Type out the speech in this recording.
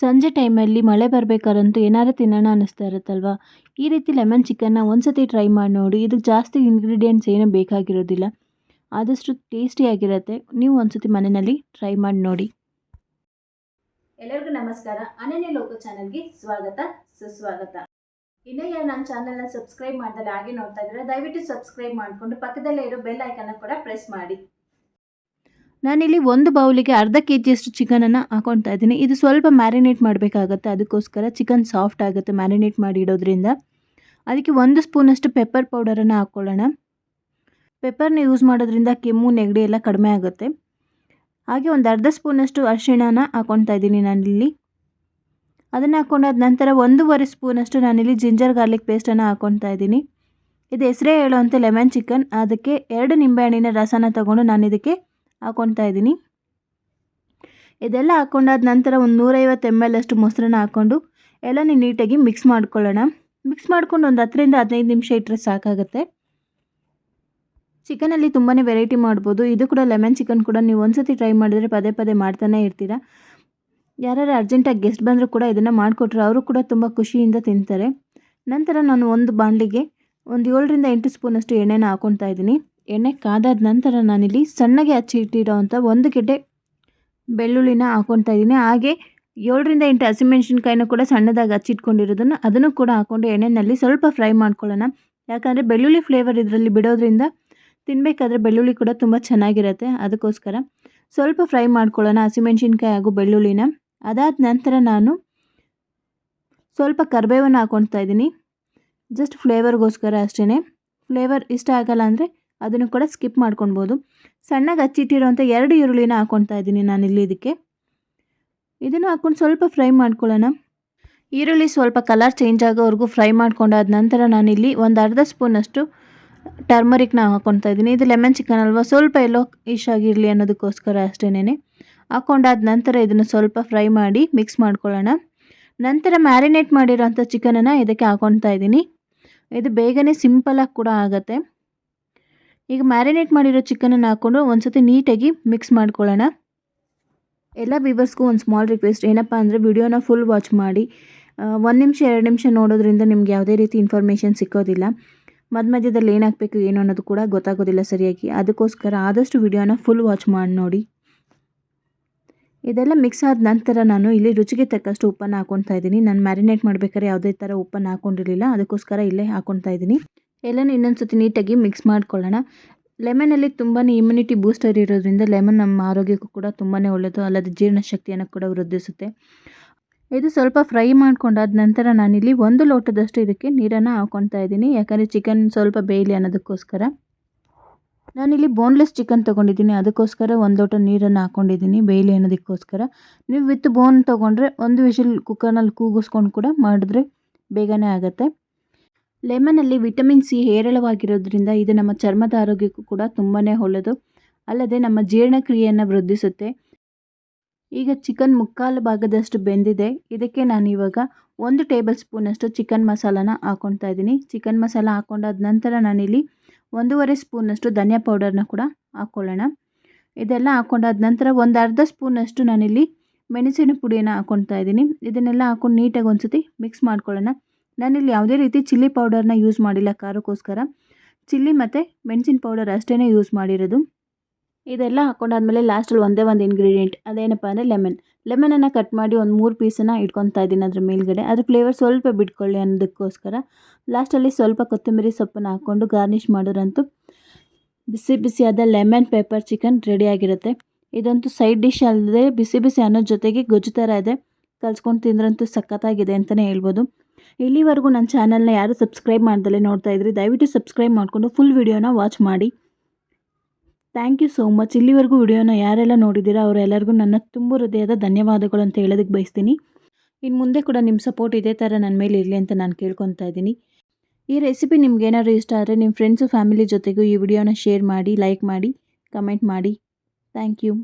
ಸಂಜೆ ಟೈಮಲ್ಲಿ ಮಳೆ ಬರಬೇಕಾದ್ರಂತೂ ಏನಾರು ತಿನ್ನೋಣ ಅನ್ನಿಸ್ತಾ ಇರುತ್ತಲ್ವ? ಈ ರೀತಿ ಲೆಮನ್ ಚಿಕನ್ನ ಒಂದ್ಸತಿ ಟ್ರೈ ಮಾಡಿ ನೋಡಿ, ಇದಕ್ಕೆ ಜಾಸ್ತಿ ಇಂಗ್ರೀಡಿಯೆಂಟ್ಸ್ ಏನೂ ಬೇಕಾಗಿರೋದಿಲ್ಲ. ಆದಷ್ಟು ಟೇಸ್ಟಿಯಾಗಿರುತ್ತೆ ನೀವು ಒಂದ್ಸತಿ ಮನೆಯಲ್ಲಿ ಟ್ರೈ ಮಾಡಿ ನೋಡಿ. ಎಲ್ಲರಿಗೂ ನಮಸ್ಕಾರ. ಅನನ್ಯ ಲೋಕ ಚಾನಲ್ಗೆ ಸ್ವಾಗತ, ಸುಸ್ವಾಗತ. ಇನ್ನೂ ಯಾರು ನನ್ನ ಚಾನಲ್ನ ಸಬ್ಸ್ಕ್ರೈಬ್ ಮಾಡ್ದಲ್ಲಿ ಹಾಗೆ ನೋಡ್ತಾ ಇದ್ದರೆ ದಯವಿಟ್ಟು ಸಬ್ಸ್ಕ್ರೈಬ್ ಮಾಡಿಕೊಂಡು ಪಕ್ಕದಲ್ಲೇ ಇರೋ ಬೆಲ್ ಐಕನ್ನ ಕೂಡ ಪ್ರೆಸ್ ಮಾಡಿ. ನಾನಿಲ್ಲಿ ಒಂದು ಬೌಲಿಗೆ ಅರ್ಧ ಕೆ ಜಿಯಷ್ಟು ಚಿಕನನ್ನು ಹಾಕೊತಾ ಇದ್ದೀನಿ. ಇದು ಸ್ವಲ್ಪ ಮ್ಯಾರಿನೇಟ್ ಮಾಡಬೇಕಾಗತ್ತೆ. ಅದಕ್ಕೋಸ್ಕರ ಚಿಕನ್ ಸಾಫ್ಟ್ ಆಗುತ್ತೆ ಮ್ಯಾರಿನೇಟ್ ಮಾಡಿ ಇಡೋದ್ರಿಂದ. ಅದಕ್ಕೆ ಒಂದು ಸ್ಪೂನಷ್ಟು ಪೆಪ್ಪರ್ ಪೌಡರನ್ನು ಹಾಕ್ಕೊಳ್ಳೋಣ. ಪೆಪ್ಪರ್ನ ಯೂಸ್ ಮಾಡೋದ್ರಿಂದ ಕೆಮ್ಮು, ನೆಗಡಿ ಎಲ್ಲ ಕಡಿಮೆ ಆಗುತ್ತೆ. ಹಾಗೆ ಒಂದು ಅರ್ಧ ಸ್ಪೂನಷ್ಟು ಅರಿಶಿಣನ ಹಾಕ್ಕೊತಾ ಇದ್ದೀನಿ ನಾನಿಲ್ಲಿ. ಅದನ್ನು ಹಾಕ್ಕೊಂಡಾದ ನಂತರ ಒಂದೂವರೆ ಸ್ಪೂನಷ್ಟು ನಾನಿಲ್ಲಿ ಜಿಂಜರ್ ಗಾರ್ಲಿಕ್ ಪೇಸ್ಟನ್ನು ಹಾಕ್ಕೊಳ್ತಾ ಇದ್ದೀನಿ. ಇದು ಹೆಸರೇ ಹೇಳುವಂಥ ಲೆಮನ್ ಚಿಕನ್. ಅದಕ್ಕೆ ಎರಡು ನಿಂಬೆಹಣ್ಣಿನ ರಸನ ತಗೊಂಡು ನಾನು ಇದಕ್ಕೆ ಹಾಕ್ಕೊಳ್ತಾ ಇದ್ದೀನಿ. ಇದೆಲ್ಲ ಹಾಕ್ಕೊಂಡಾದ ನಂತರ ಒಂದು ನೂರೈವತ್ತು ಎಂ ಎಲ್ ಅಷ್ಟು ಮೊಸರನ್ನ ಹಾಕ್ಕೊಂಡು ಎಲ್ಲನೂ ನೀಟಾಗಿ ಮಿಕ್ಸ್ ಮಾಡ್ಕೊಳ್ಳೋಣ. ಮಿಕ್ಸ್ ಮಾಡ್ಕೊಂಡು ಒಂದು ಹತ್ತರಿಂದ ಹದಿನೈದು ನಿಮಿಷ ಇಟ್ಟರೆ ಸಾಕಾಗುತ್ತೆ. ಚಿಕನಲ್ಲಿ ತುಂಬಾ ವೆರೈಟಿ ಮಾಡ್ಬೋದು. ಇದು ಕೂಡ ಲೆಮನ್ ಚಿಕನ್ ಕೂಡ ನೀವು ಒಂದ್ಸತಿ ಟ್ರೈ ಮಾಡಿದರೆ ಪದೇ ಪದೇ ಮಾಡ್ತಾನೆ ಇರ್ತೀರಾ. ಯಾರು ಅರ್ಜೆಂಟಾಗಿ ಗೆಸ್ಟ್ ಬಂದರೂ ಕೂಡ ಇದನ್ನು ಮಾಡಿಕೊಟ್ರೆ ಅವರು ಕೂಡ ತುಂಬ ಖುಷಿಯಿಂದ ತಿಂತಾರೆ. ನಂತರ ನಾನು ಒಂದು ಬಾಣಲಿಗೆ ಒಂದು ಏಳರಿಂದ ಎಂಟು ಸ್ಪೂನಷ್ಟು ಎಣ್ಣೆನ ಹಾಕ್ಕೊಳ್ತಾ ಇದ್ದೀನಿ. ಎಣ್ಣೆ ಕಾದಾದ ನಂತರ ನಾನಿಲ್ಲಿ ಸಣ್ಣಗೆ ಹಚ್ಚಿ ಇಟ್ಟಿರೋವಂಥ ಒಂದು ಗೆಡ್ಡೆ ಬೆಳ್ಳುಳ್ಳಿನ ಹಾಕ್ಕೊಳ್ತಾ ಇದ್ದೀನಿ. ಹಾಗೆ ಏಳರಿಂದ ಎಂಟು ಹಸಿಮೆಣ್ಸಿನ್ಕಾಯಿನ ಕೂಡ ಸಣ್ಣದಾಗಿ ಹಚ್ಚಿಟ್ಕೊಂಡಿರೋದನ್ನು ಅದನ್ನು ಕೂಡ ಹಾಕ್ಕೊಂಡು ಎಣ್ಣೆಯಲ್ಲಿ ಸ್ವಲ್ಪ ಫ್ರೈ ಮಾಡ್ಕೊಳ್ಳೋಣ. ಯಾಕಂದರೆ ಬೆಳ್ಳುಳ್ಳಿ ಫ್ಲೇವರ್ ಇದರಲ್ಲಿ ಬಿಡೋದ್ರಿಂದ ತಿನ್ನಬೇಕಾದ್ರೆ ಬೆಳ್ಳುಳ್ಳಿ ಕೂಡ ತುಂಬ ಚೆನ್ನಾಗಿರುತ್ತೆ ಅದಕ್ಕೋಸ್ಕರ. ಸ್ವಲ್ಪ ಫ್ರೈ ಮಾಡ್ಕೊಳ್ಳೋಣ ಹಸಿಮೆಣ್ಸಿನ್ಕಾಯಿ ಹಾಗೂ ಬೆಳ್ಳುಳ್ಳಿನ. ಅದಾದ ನಂತರ ನಾನು ಸ್ವಲ್ಪ ಕರಿಬೇವನ್ನು ಹಾಕ್ಕೊಳ್ತಾ ಇದ್ದೀನಿ. ಜಸ್ಟ್ ಫ್ಲೇವರ್ಗೋಸ್ಕರ ಅಷ್ಟೇ ಫ್ಲೇವರ್ ಇಷ್ಟ ಆಗಲ್ಲ ಅಂದರೆ ಅದನ್ನು ಕೂಡ ಸ್ಕಿಪ್ ಮಾಡ್ಕೊಳ್ಬೋದು. ಸಣ್ಣಗೆ ಹಚ್ಚಿಟ್ಟಿರೋಂಥ ಎರಡು ಈರುಳ್ಳಿನ ಹಾಕ್ಕೊಳ್ತಾ ಇದ್ದೀನಿ ಇಲ್ಲಿ ಇದಕ್ಕೆ. ಇದನ್ನು ಹಾಕ್ಕೊಂಡು ಸ್ವಲ್ಪ ಫ್ರೈ ಮಾಡ್ಕೊಳ್ಳೋಣ. ಈರುಳ್ಳಿ ಸ್ವಲ್ಪ ಕಲರ್ ಚೇಂಜ್ ಆಗೋವರೆಗೂ ಫ್ರೈ ಮಾಡ್ಕೊಂಡಾದ ನಂತರ ನಾನಿಲ್ಲಿ ಒಂದು ಅರ್ಧ ಸ್ಪೂನಷ್ಟು ಟರ್ಮರಿಕ್ನ ಹಾಕ್ಕೊಳ್ತಾ ಇದ್ದೀನಿ. ಇದು ಲೆಮನ್ ಚಿಕನ್ ಅಲ್ವಾ? ಸ್ವಲ್ಪ ಎಲ್ಲೋ ಇಶ್ ಆಗಿರಲಿ ಅನ್ನೋದಕ್ಕೋಸ್ಕರ ಅಷ್ಟೇನೆ ಹಾಕ್ಕೊಂಡಾದ ನಂತರ ಇದನ್ನು ಸ್ವಲ್ಪ ಫ್ರೈ ಮಾಡಿ ಮಿಕ್ಸ್ ಮಾಡ್ಕೊಳ್ಳೋಣ. ನಂತರ ಮ್ಯಾರಿನೇಟ್ ಮಾಡಿರೋಂಥ ಚಿಕನನ್ನು ಇದಕ್ಕೆ ಹಾಕ್ಕೊಳ್ತಾ ಇದ್ದೀನಿ. ಇದು ಬೇಗನೆ ಸಿಂಪಲಾಗಿ ಕೂಡ ಆಗುತ್ತೆ. ಈಗ ಮ್ಯಾರಿನೇಟ್ ಮಾಡಿರೋ ಚಿಕನನ್ನು ಹಾಕ್ಕೊಂಡು ಒಂದು ಸತಿ ನೀಟಾಗಿ ಮಿಕ್ಸ್ ಮಾಡ್ಕೊಳ್ಳೋಣ. ಎಲ್ಲ ವಿವರ್ಸ್ಗೂ ಒಂದು ಸ್ಮಾಲ್ ರಿಕ್ವೆಸ್ಟ್ ಏನಪ್ಪ ಅಂದರೆ ವಿಡಿಯೋನ ಫುಲ್ ವಾಚ್ ಮಾಡಿ. ಒಂದು ನಿಮಿಷ, ಎರಡು ನಿಮಿಷ ನೋಡೋದ್ರಿಂದ ನಿಮ್ಗೆ ಯಾವುದೇ ರೀತಿ ಇನ್ಫಾರ್ಮೇಷನ್ ಸಿಕ್ಕೋದಿಲ್ಲ. ಮಧ್ಯ ಮಧ್ಯದಲ್ಲಿ ಏನಾಗಬೇಕು, ಏನು ಅನ್ನೋದು ಕೂಡ ಗೊತ್ತಾಗೋದಿಲ್ಲ ಸರಿಯಾಗಿ. ಅದಕ್ಕೋಸ್ಕರ ಆದಷ್ಟು ವಿಡಿಯೋನ ಫುಲ್ ವಾಚ್ ಮಾಡಿ ನೋಡಿ. ಇದೆಲ್ಲ ಮಿಕ್ಸ್ ಆದ ನಂತರ ನಾನು ಇಲ್ಲಿ ರುಚಿಗೆ ತಕ್ಕಷ್ಟು ಉಪ್ಪನ್ನು ಹಾಕ್ಕೊಳ್ತಾ ಇದ್ದೀನಿ. ನಾನು ಮ್ಯಾರಿನೇಟ್ ಮಾಡಬೇಕಾದ್ರೆ ಯಾವುದೇ ಥರ ಉಪ್ಪನ್ನು ಹಾಕ್ಕೊಂಡಿರಲಿಲ್ಲ ಅದಕ್ಕೋಸ್ಕರ ಇಲ್ಲೇ ಹಾಕ್ಕೊಳ್ತಾ ಇದ್ದೀನಿ. ಎಲ್ಲನೂ ಇನ್ನೊಂದು ಸತಿ ನೀಟಾಗಿ ಮಿಕ್ಸ್ ಮಾಡ್ಕೊಳ್ಳೋಣ. ಲೆಮನಲ್ಲಿ ತುಂಬಾ ಇಮ್ಯುನಿಟಿ ಬೂಸ್ಟರ್ ಇರೋದ್ರಿಂದ ಲೆಮನ್ ನಮ್ಮ ಆರೋಗ್ಯಕ್ಕೂ ಕೂಡ ತುಂಬಾ ಒಳ್ಳೆಯದು ಅಲ್ಲದೆ ಜೀರ್ಣಶಕ್ತಿಯನ್ನು ಕೂಡ ವೃದ್ಧಿಸುತ್ತೆ. ಇದು ಸ್ವಲ್ಪ ಫ್ರೈ ಮಾಡ್ಕೊಂಡಾದ ನಂತರ ನಾನಿಲ್ಲಿ ಒಂದು ಲೋಟದಷ್ಟು ಇದಕ್ಕೆ ನೀರನ್ನು ಹಾಕ್ಕೊಳ್ತಾ ಇದ್ದೀನಿ. ಯಾಕಂದರೆ ಚಿಕನ್ ಸ್ವಲ್ಪ ಬೇಯಲಿ ಅನ್ನೋದಕ್ಕೋಸ್ಕರ. ನಾನಿಲ್ಲಿ ಬೋನ್ಲೆಸ್ ಚಿಕನ್ ತೊಗೊಂಡಿದ್ದೀನಿ. ಅದಕ್ಕೋಸ್ಕರ ಒಂದು ಲೋಟ ನೀರನ್ನು ಹಾಕ್ಕೊಂಡಿದ್ದೀನಿ ಬೇಯಲಿ ಅನ್ನೋದಕ್ಕೋಸ್ಕರ. ನೀವು ವಿತ್ ಬೋನ್ ತೊಗೊಂಡ್ರೆ ಒಂದು ವಿಷಲ್ ಕುಕ್ಕರ್ನಲ್ಲಿ ಕೂಗಿಸ್ಕೊಂಡು ಕೂಡ ಮಾಡಿದ್ರೆ ಬೇಗನೆ ಆಗುತ್ತೆ. ಲೆಮನಲ್ಲಿ ವಿಟಮಿನ್ ಸಿ ಹೇರಳವಾಗಿರೋದ್ರಿಂದ ಇದು ನಮ್ಮ ಚರ್ಮದ ಆರೋಗ್ಯಕ್ಕೂ ಕೂಡ ತುಂಬಾ ಒಳ್ಳೆಯದು ಅಲ್ಲದೆ ನಮ್ಮ ಜೀರ್ಣಕ್ರಿಯೆಯನ್ನು ವೃದ್ಧಿಸುತ್ತೆ. ಈಗ ಚಿಕನ್ ಮುಕ್ಕಾಲು ಭಾಗದಷ್ಟು ಬೆಂದಿದೆ. ಇದಕ್ಕೆ ನಾನು ಇವಾಗ ಒಂದು ಟೇಬಲ್ ಸ್ಪೂನಷ್ಟು ಚಿಕನ್ ಮಸಾಲಾನ ಹಾಕ್ಕೊಳ್ತಾ ಇದ್ದೀನಿ. ಚಿಕನ್ ಮಸಾಲ ಹಾಕ್ಕೊಂಡಾದ ನಂತರ ನಾನಿಲ್ಲಿ ಒಂದೂವರೆ ಸ್ಪೂನಷ್ಟು ಧನಿಯಾ ಪೌಡರ್ನ ಕೂಡ ಹಾಕ್ಕೊಳ್ಳೋಣ ಇದೆಲ್ಲ ಹಾಕ್ಕೊಂಡಾದ ನಂತರ ಒಂದು ಅರ್ಧ ಸ್ಪೂನಷ್ಟು ನಾನಿಲ್ಲಿ ಮೆಣಸಿನ ಪುಡಿಯನ್ನು ಹಾಕ್ಕೊಳ್ತಾ ಇದ್ದೀನಿ. ಇದನ್ನೆಲ್ಲ ಹಾಕ್ಕೊಂಡು ನೀಟಾಗಿ ಒಂದು ಸತಿ ಮಿಕ್ಸ್ ಮಾಡ್ಕೊಳ್ಳೋಣ. ನಾನಿಲ್ಲಿ ಯಾವುದೇ ರೀತಿ ಚಿಲ್ಲಿ ಪೌಡರ್ನ ಯೂಸ್ ಮಾಡಿಲ್ಲ ಖಾರಕ್ಕೋಸ್ಕರ ಚಿಲ್ಲಿ ಮತ್ತು ಮೆಣಸಿನ ಪೌಡರ್ ಅಷ್ಟೇ ಯೂಸ್ ಮಾಡಿರೋದು. ಇದೆಲ್ಲ ಹಾಕೊಂಡಾದ್ಮೇಲೆ ಲಾಸ್ಟಲ್ಲಿ ಒಂದೇ ಒಂದು ಇಂಗ್ರೀಡಿಯೆಂಟ್ ಅದೇನಪ್ಪ ಅಂದರೆ ಲೆಮನ್. ಲೆಮನನ್ನು ಕಟ್ ಮಾಡಿ ಒಂದು ಮೂರು ಪೀಸನ್ನು ಇಟ್ಕೊತಾ ಇದ್ದೀನಿ ಅದ್ರ ಮೇಲ್ಗಡೆ. ಅದ್ರ ಫ್ಲೇವರ್ ಸ್ವಲ್ಪ ಬಿಟ್ಕೊಳ್ಳಿ ಅನ್ನೋದಕ್ಕೋಸ್ಕರ. ಲಾಸ್ಟಲ್ಲಿ ಸ್ವಲ್ಪ ಕೊತ್ತಂಬರಿ ಸೊಪ್ಪನ್ನು ಹಾಕ್ಕೊಂಡು ಗಾರ್ನಿಷ್ ಮಾಡೋರಂತೂ ಬಿಸಿ ಬಿಸಿಯಾದ ಲೆಮನ್ ಪೆಪ್ಪರ್ ಚಿಕನ್ ರೆಡಿಯಾಗಿರುತ್ತೆ ಇದಂತೂ ಸೈಡ್ ಡಿಶ್ ಅಲ್ಲದೆ ಬಿಸಿ ಬಿಸಿ ಅನ್ನೋ ಜೊತೆಗೆ ಗೊಜ್ಜು ಥರ ಇದೆ. ಕಲ್ಸ್ಕೊಂಡು ತಿಂದ್ರಂತೂ ಸಖತ್ತಾಗಿದೆ ಅಂತಲೇ ಹೇಳ್ಬೋದು. ಇಲ್ಲಿವರೆಗೂ ನನ್ನ ಚಾನಲ್ನ ಯಾರು ಸಬ್ಸ್ಕ್ರೈಬ್ ಮಾಡ್ದಲೇ ನೋಡ್ತಾ ಇದ್ರಿ, ದಯವಿಟ್ಟು ಸಬ್ಸ್ಕ್ರೈಬ್ ಮಾಡಿಕೊಂಡು ಫುಲ್ ವಿಡಿಯೋನ ವಾಚ್ ಮಾಡಿ. ಥ್ಯಾಂಕ್ ಯು ಸೋ ಮಚ್ ಇಲ್ಲಿವರೆಗೂ ವಿಡಿಯೋನ ಯಾರೆಲ್ಲ ನೋಡಿದ್ದೀರಾ, ಅವರೆಲ್ಲರಿಗೂ ನನ್ನ ತುಂಬ ಹೃದಯದ ಧನ್ಯವಾದಗಳು ಅಂತ ಹೇಳೋದಕ್ಕೆ ಬಯಸ್ತೀನಿ. ಇನ್ನು ಮುಂದೆ ಕೂಡ ನಿಮ್ಮ ಸಪೋರ್ಟ್ ಇದೇ ಥರ ನನ್ನ ಮೇಲೆ ಇರಲಿ ಅಂತ ನಾನು ಕೇಳ್ಕೊತಾ ಇದ್ದೀನಿ. ಈ ರೆಸಿಪಿ ನಿಮ್ಗೇನಾದ್ರು ಇಷ್ಟ ಆದರೆ ನಿಮ್ಮ ಫ್ರೆಂಡ್ಸು ಫ್ಯಾಮಿಲಿ ಜೊತೆಗೂ ಈ ವಿಡಿಯೋನ ಶೇರ್ ಮಾಡಿ ಲೈಕ್ ಮಾಡಿ ಕಮೆಂಟ್ ಮಾಡಿ. Thank you